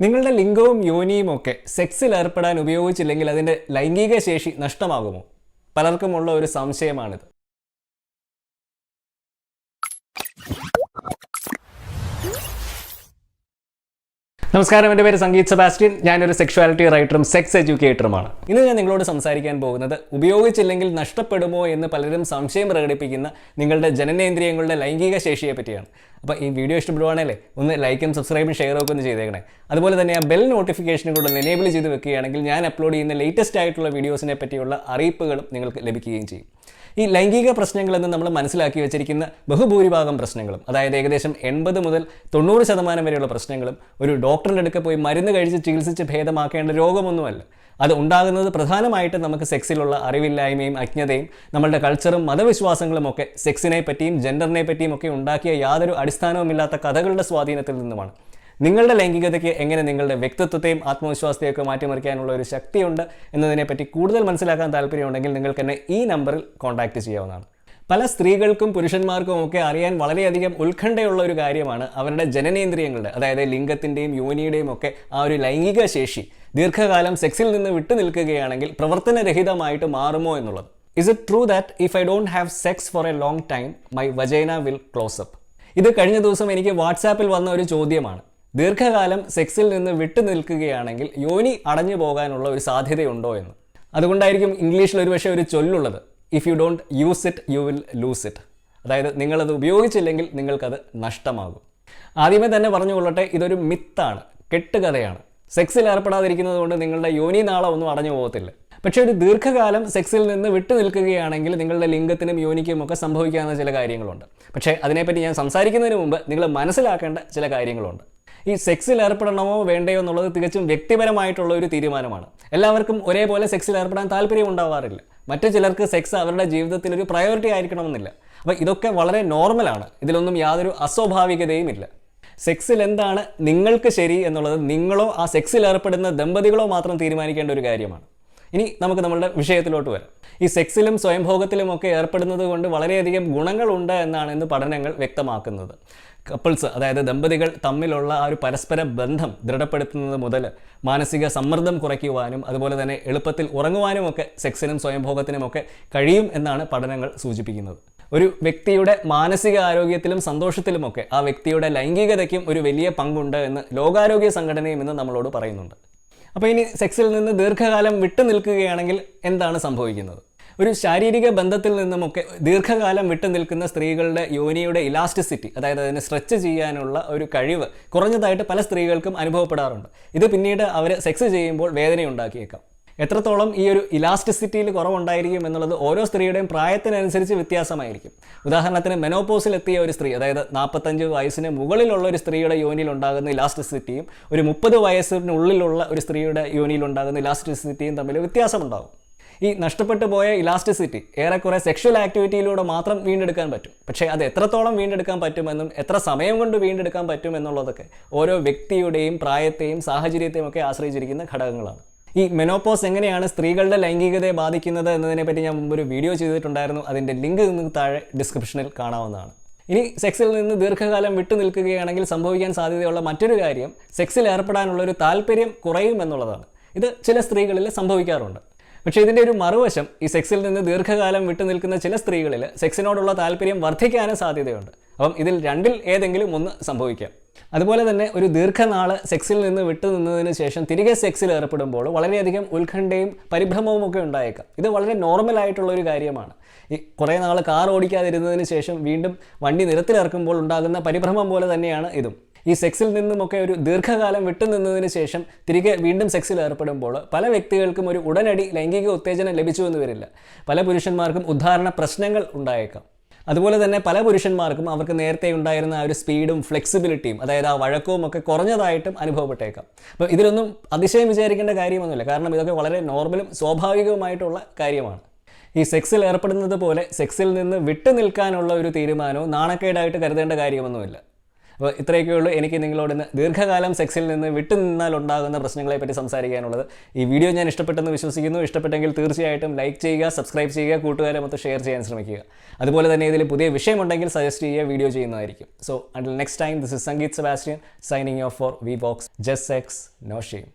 നിങ്ങളുടെ ലിംഗവും യോനിയും ഒക്കെ സെക്സിൽ ഏർപ്പെടാൻ ഉപയോഗിച്ചില്ലെങ്കിൽ അതിന്റെ ലൈംഗിക ശേഷി നഷ്ടമാകുമോ? പലർക്കുമുള്ള ഒരു സംശയമാണിത്. നമസ്കാരം എന്റെ പേര് സംഗീത് സെബാസ്റ്റ്യൻ. ഞാനൊരു സെക്ഷുവാലിറ്റി റൈറ്ററും സെക്സ് എഡ്യൂക്കേറ്ററുമാണ് ഇന്ന് ഞാൻ നിങ്ങളോട് സംസാരിക്കാൻ പോകുന്നത് ഉപയോഗിച്ചില്ലെങ്കിൽ നഷ്ടപ്പെടുമോ എന്ന് പലരും സംശയം പ്രകടിപ്പിക്കുന്ന നിങ്ങളുടെ ജനനേന്ദ്രിയങ്ങളുടെ ലൈംഗിക ശേഷിയെ പറ്റിയാണ്. അപ്പോൾ ഈ വീഡിയോ ഇഷ്ടപ്പെടുവാണേലേ ഒന്ന് ലൈക്കും സബ്സ്ക്രൈബും ഷെയറും ഒക്കെ ഒന്ന് ചെയ്തേക്കണേ. അതുപോലെ തന്നെ ആ ബെൽ നോട്ടിഫിക്കേഷനും കൂടെ ഒന്ന് എനേബിൾ ചെയ്ത് വെക്കുകയാണെങ്കിൽ ഞാൻ അപ്ലോഡ് ചെയ്യുന്ന ലേറ്റസ്റ്റ് ആയിട്ടുള്ള വീഡിയോസിനെ പറ്റിയുള്ള അറിയിപ്പുകളും നിങ്ങൾക്ക് ലഭിക്കുകയും ചെയ്യും. ഈ ലൈംഗിക പ്രശ്നങ്ങളെന്ന് നമ്മൾ മനസ്സിലാക്കി വെച്ചിരിക്കുന്ന ബഹുഭൂരിഭാഗം പ്രശ്നങ്ങളും അതായത് ഏകദേശം എൺപത് മുതൽ തൊണ്ണൂറ് ശതമാനം വരെയുള്ള പ്രശ്നങ്ങളും ഒരു ഡോക്ടറിന്റെ അടുക്ക പോയി മരുന്ന് കഴിച്ച് ചികിത്സിച്ച് ഭേദമാക്കേണ്ട രോഗമൊന്നുമല്ല. അത് ഉണ്ടാകുന്നത് പ്രധാനമായിട്ട് നമുക്ക് സെക്സിലുള്ള അറിവില്ലായ്മയും അജ്ഞതയും നമ്മളുടെ കൾച്ചറും മതവിശ്വാസങ്ങളും ഒക്കെ സെക്സിനെ പറ്റിയും ജെൻഡറിനെ പറ്റിയും ഒക്കെ ഉണ്ടാക്കിയ യാതൊരു അടിസ്ഥാനവുമില്ലാത്ത കഥകളുടെ സ്വാധീനത്തിൽ നിന്നുമാണ്. നിങ്ങളുടെ ലൈംഗികതയ്ക്ക് എങ്ങനെ നിങ്ങളുടെ വ്യക്തിത്വത്തെയും ആത്മവിശ്വാസത്തെയൊക്കെ മാറ്റിമറിക്കാനുള്ള ഒരു ശക്തിയുണ്ട് എന്നതിനെപ്പറ്റി കൂടുതൽ മനസ്സിലാക്കാൻ താല്പര്യമുണ്ടെങ്കിൽ നിങ്ങൾക്ക് എന്നെ ഈ നമ്പറിൽ കോൺടാക്റ്റ് ചെയ്യാവുന്നതാണ്. പല സ്ത്രീകൾക്കും പുരുഷന്മാർക്കും ഒക്കെ അറിയാൻ വളരെയധികം ഉത്കണ്ഠയുള്ള ഒരു കാര്യമാണ് അവരുടെ ജനനേന്ദ്രിയങ്ങളുടെ അതായത് ലിംഗത്തിന്റെയും യോനിയുടെയും ഒക്കെ ആ ഒരു ലൈംഗിക ശേഷി ദീർഘകാലം സെക്സിൽ നിന്ന് വിട്ടു നിൽക്കുകയാണെങ്കിൽ പ്രവർത്തനരഹിതമായിട്ട് മാറുമോ എന്നുള്ളത്. Is it true that if I don't have sex for a long time my vagina will close up ഇത് കഴിഞ്ഞ ദിവസം എനിക്ക് വാട്സാപ്പിൽ വന്ന ഒരു ചോദ്യമാണ്. ദീർഘകാലം സെക്സിൽ നിന്ന് വിട്ടു നിൽക്കുകയാണെങ്കിൽ യോനി അടഞ്ഞു പോകാനുള്ള ഒരു സാധ്യതയുണ്ടോ എന്ന്. അതുകൊണ്ടായിരിക്കും ഇംഗ്ലീഷിൽ ഒരു പക്ഷേ ഒരു ചൊല്ലുള്ളത് if you don't use it you will lose it അതായത് നിങ്ങളത് ഉപയോഗിച്ചില്ലെങ്കിൽ നിങ്ങൾക്കത് നഷ്ടമാകും. ആദ്യമേ തന്നെ പറഞ്ഞുകൊള്ളട്ടെ ഇതൊരു മിത്താണ് കെട്ടുകഥയാണ്. സെക്സിൽ ഏർപ്പെടാതിരിക്കുന്നത് കൊണ്ട് നിങ്ങളുടെ യോനി നാളെ ഒന്നും അടഞ്ഞു പോകത്തില്ല. പക്ഷേ ഒരു ദീർഘകാലം സെക്സിൽ നിന്ന് വിട്ടു നിൽക്കുകയാണെങ്കിൽ നിങ്ങളുടെ ലിംഗത്തിനും യോനിക്കും ഒക്കെ സംഭവിക്കാവുന്ന ചില കാര്യങ്ങളുണ്ട്. പക്ഷേ അതിനെപ്പറ്റി ഞാൻ സംസാരിക്കുന്നതിന് മുമ്പ് നിങ്ങൾ മനസ്സിലാക്കേണ്ട ചില കാര്യങ്ങളുണ്ട്. ഈ സെക്സിൽ ഏർപ്പെടണമോ വേണ്ടയോ എന്നുള്ളത് തികച്ചും വ്യക്തിപരമായിട്ടുള്ള ഒരു തീരുമാനമാണ്. എല്ലാവർക്കും ഒരേപോലെ സെക്സിൽ ഏർപ്പെടാൻ താല്പര്യം ഉണ്ടാവാറില്ല. മറ്റു ചിലർക്ക് സെക്സ് അവരുടെ ജീവിതത്തിൽ ഒരു പ്രയോറിറ്റി ആയിരിക്കണമെന്നില്ല. അപ്പോൾ ഇതൊക്കെ വളരെ നോർമലാണ് ഇതിലൊന്നും യാതൊരു അസ്വാഭാവികതയും ഇല്ല. സെക്സിൽ എന്താണ് നിങ്ങൾക്ക് ശരി എന്നുള്ളത് നിങ്ങളോ ആ സെക്സിൽ ഏർപ്പെടുന്ന ദമ്പതികളോ മാത്രം തീരുമാനിക്കേണ്ട ഒരു കാര്യമാണ്. ഇനി നമുക്ക് നമ്മളുടെ വിഷയത്തിലോട്ട് വരാം. ഈ സെക്സിലും സ്വയംഭോഗത്തിലും ഒക്കെ ഏർപ്പെടുന്നത് കൊണ്ട് വളരെയധികം ഗുണങ്ങളുണ്ട് എന്നാണ് ഇന്ന് പഠനങ്ങൾ വ്യക്തമാക്കുന്നത്. കപ്പിൾസ് അതായത് ദമ്പതികൾ തമ്മിലുള്ള ആ ഒരു പരസ്പര ബന്ധം ദൃഢപ്പെടുത്തുന്നത് മുതൽ മാനസിക സമ്മർദ്ദം കുറയ്ക്കുവാനും അതുപോലെ തന്നെ എളുപ്പത്തിൽ ഉറങ്ങുവാനും ഒക്കെ സെക്സിനും സ്വയംഭോഗത്തിനും ഒക്കെ കഴിയും എന്നാണ് പഠനങ്ങൾ സൂചിപ്പിക്കുന്നത്. ഒരു വ്യക്തിയുടെ മാനസിക ആരോഗ്യത്തിലും സന്തോഷത്തിലുമൊക്കെ ആ വ്യക്തിയുടെ ലൈംഗികതയ്ക്കും ഒരു വലിയ പങ്കുണ്ട് എന്ന് ലോകാരോഗ്യ സംഘടനയും ഇന്ന് നമ്മളോട് പറയുന്നുണ്ട്. അപ്പോൾ ഇനി സെക്സിൽ നിന്ന് ദീർഘകാലം വിട്ടു നിൽക്കുകയാണെങ്കിൽ എന്താണ് സംഭവിക്കുന്നത്? ഒരു ശാരീരിക ബന്ധത്തിൽ നിന്നുമൊക്കെ ദീർഘകാലം വിട്ടു നിൽക്കുന്ന സ്ത്രീകളുടെ യോനിയുടെ ഇലാസ്റ്റിസിറ്റി അതായത് അതിനെ സ്ട്രെച്ച് ചെയ്യാനുള്ള ഒരു കഴിവ് കുറഞ്ഞതായിട്ട് പല സ്ത്രീകൾക്കും അനുഭവപ്പെടാറുണ്ട്. ഇത് പിന്നീട് അവർ സെക്സ് ചെയ്യുമ്പോൾ വേദന ഉണ്ടാക്കിയേക്കാം എത്രത്തോളം ഈ ഒരു ഇലാസ്റ്റിസിറ്റിയിൽ കുറവുണ്ടായിരിക്കും എന്നുള്ളത് ഓരോ സ്ത്രീയുടെയും പ്രായത്തിനനുസരിച്ച് വ്യത്യാസമായിരിക്കും. ഉദാഹരണത്തിന് മെനോപോസിൽ എത്തിയ ഒരു സ്ത്രീ അതായത് നാൽപ്പത്തഞ്ച് വയസ്സിന് മുകളിലുള്ള ഒരു സ്ത്രീയുടെ യോനിയിൽ ഉണ്ടാകുന്ന ഇലാസ്റ്റിസിറ്റിയും ഒരു മുപ്പത് വയസ്സിനുള്ളിലുള്ള ഒരു സ്ത്രീയുടെ യോനിയിൽ ഉണ്ടാകുന്ന ഇലാസ്റ്റിസിറ്റിയും തമ്മിൽ വ്യത്യാസമുണ്ടാകും. ഈ നഷ്ടപ്പെട്ടു പോയ ഇലാസ്റ്റിസിറ്റി ഏറെക്കുറെ സെക്ഷൽ ആക്ടിവിറ്റിയിലൂടെ മാത്രം വീണ്ടെടുക്കാൻ പറ്റും. പക്ഷേ അത് എത്രത്തോളം വീണ്ടെടുക്കാൻ പറ്റുമെന്നും എത്ര സമയം കൊണ്ട് വീണ്ടെടുക്കാൻ പറ്റും എന്നുള്ളതൊക്കെ ഓരോ വ്യക്തിയുടെയും പ്രായത്തെയും സാഹചര്യത്തെയും ഒക്കെ ആശ്രയിച്ചിരിക്കുന്ന ഘടകങ്ങളാണ്. ഈ മെനോപോസ് എങ്ങനെയാണ് സ്ത്രീകളുടെ ലൈംഗികതയെ ബാധിക്കുന്നത് എന്നതിനെ പറ്റി ഞാൻ മുമ്പൊരു വീഡിയോ ചെയ്തിട്ടുണ്ടായിരുന്നു. അതിന്റെ ലിങ്ക് നിങ്ങൾക്ക് താഴെ ഡിസ്ക്രിപ്ഷനിൽ കാണാവുന്നതാണ്. ഇനി സെക്സിൽ നിന്ന് ദീർഘകാലം വിട്ടു നിൽക്കുകയാണെങ്കിൽ സംഭവിക്കാൻ സാധ്യതയുള്ള മറ്റൊരു കാര്യം സെക്സിൽ ഏർപ്പെടാനുള്ള ഒരു താല്പര്യം കുറയും എന്നുള്ളതാണ്. ഇത് ചില സ്ത്രീകളിൽ സംഭവിക്കാറുണ്ട്. പക്ഷേ ഇതിന്റെ ഒരു മറുവശം ഈ സെക്സിൽ നിന്ന് ദീർഘകാലം വിട്ടു നിൽക്കുന്ന ചില സ്ത്രീകളിൽ സെക്സിനോടുള്ള താല്പര്യം വർദ്ധിക്കാനും സാധ്യതയുണ്ട്. അപ്പം ഇതിൽ രണ്ടിൽ ഏതെങ്കിലും ഒന്ന് സംഭവിക്കാം. അതുപോലെ തന്നെ ഒരു ദീർഘനാൾ സെക്സിൽ നിന്ന് വിട്ടു നിന്നതിന് ശേഷം തിരികെ സെക്സിൽ ഏർപ്പെടുമ്പോൾ വളരെയധികം ഉത്കണ്ഠയും പരിഭ്രമവും ഒക്കെ ഉണ്ടായേക്കാം. ഇത് വളരെ നോർമൽ ആയിട്ടുള്ള ഒരു കാര്യമാണ്. ഈ കുറേ നാൾ കാർ ഓടിക്കാതിരുന്നതിന് ശേഷം വീണ്ടും വണ്ടി നിരത്തിലിറക്കുമ്പോൾ ഉണ്ടാകുന്ന പരിഭ്രമം പോലെ തന്നെയാണ് ഇതും. ഈ സെക്സിൽ നിന്നുമൊക്കെ ഒരു ദീർഘകാലം വിട്ടു നിന്നതിന് ശേഷം തിരികെ വീണ്ടും സെക്സിൽ ഏർപ്പെടുമ്പോൾ പല വ്യക്തികൾക്കും ഒരു ഉടനടി ലൈംഗിക ഉത്തേജനം ലഭിച്ചു എന്ന് വരില്ല. പല പുരുഷന്മാർക്കും ഉദാഹരണ പ്രശ്നങ്ങൾ ഉണ്ടായേക്കാം. അതുപോലെ തന്നെ പല പുരുഷന്മാർക്കും അവർക്ക് നേരത്തെ ഉണ്ടായിരുന്ന ആ ഒരു സ്പീഡും ഫ്ലെക്സിബിലിറ്റിയും അതായത് ആ വഴക്കവും ഒക്കെ കുറഞ്ഞതായിട്ടും അനുഭവപ്പെട്ടേക്കാം. അപ്പോൾ ഇതിലൊന്നും അതിശയം വിചാരിക്കേണ്ട കാര്യമൊന്നുമില്ല. കാരണം ഇതൊക്കെ വളരെ നോർമലും സ്വാഭാവികവുമായിട്ടുള്ള കാര്യമാണ്. ഈ സെക്സിൽ ഏർപ്പെടുന്നത് പോലെ സെക്സിൽ നിന്ന് വിട്ടു നിൽക്കാനുള്ള ഒരു തീരുമാനവും നാണക്കേടായിട്ട് കരുതേണ്ട കാര്യമൊന്നുമില്ല. അപ്പോൾ ഇത്രയൊക്കെ ഉള്ളൂ എനിക്ക് നിങ്ങളോട് ഇന്ന് ദീർഘകാലം സെക്സിൽ നിന്ന് വിട്ടു നിന്നാൽ ഉണ്ടാകുന്ന പ്രശ്നങ്ങളെ പറ്റി സംസാരിക്കാനുള്ളത്. ഈ വീഡിയോ ഞാൻ ഇഷ്ടപ്പെട്ടെന്ന് വിശ്വസിക്കുന്നു. ഇഷ്ടപ്പെട്ടെങ്കിൽ തീർച്ചയായിട്ടും ലൈക്ക് ചെയ്യുക സബ്സ്ക്രൈബ് ചെയ്യുക കൂട്ടുകാരെ മൊത്തം ഷെയർ ചെയ്യാൻ ശ്രമിക്കുക. അതുപോലെ തന്നെ ഇതിൽ പുതിയ വിഷയമുണ്ടെങ്കിൽ സജസ്റ്റ് ചെയ്യുക വീഡിയോ ചെയ്യുന്നതായിരിക്കും. So until next time this is Sangeeth Sebastian signing off for V box just sex no shame